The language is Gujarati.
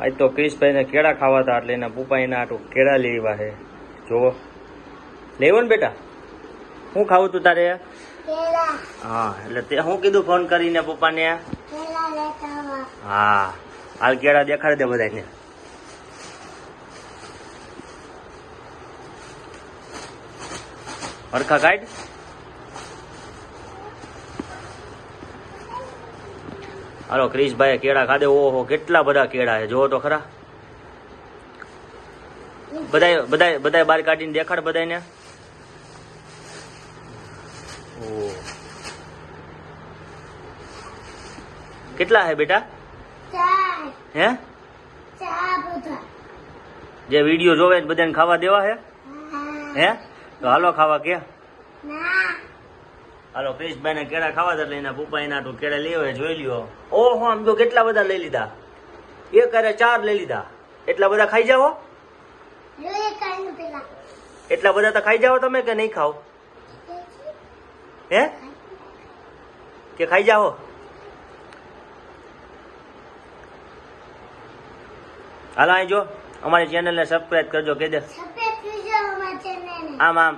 આજ તો ક્રિશભાઈને કેળા ખાવા હતા એટલે એના પપ્પા આટું કેળા લેવા છે જો લેવો ને બેટા. શું ખાવું તું તારે? હા એટલે તે હું કીધું ફોન કરીને પપ્પાને. હા હાલ કેળા દેખાડી દે બધાને હરખા કાઢ. હાલો ક્રિશભાઈ કેળા ખાધે. ઓહો, કેટલા બધા કેળા છે. જોવો તો ખરા. બધાય બધાય બધાય બહાર કાઢીને દેખાડ બધાયને. ઓહ. કેટલા હે બેટા? હે? જે વીડિયો જોવે બધાને ખાવા દેવા હે હે? તો હાલો ખાવા કે હાલો ક્રિશભાઈ ને કેળા ખાવા એટલે એના પપ્પા એના હાટુ કેળા લેવા જોઈ લ્યો. ઓહો આમ તો કેટલા બધા લઈ લીધા? એક અરે ચાર લઈ લીધા. એટલા બધા ખાઈ જાઓ? એટલા બધા તો ખાઈ જાઓ તમે કે નહીં ખાઓ? હે? કે ખાઈ જાઓ? હાલો અહીં જો. અમારી ચેનલને સબસ્ક્રાઈબ કરજો કે દે. આમ આમ.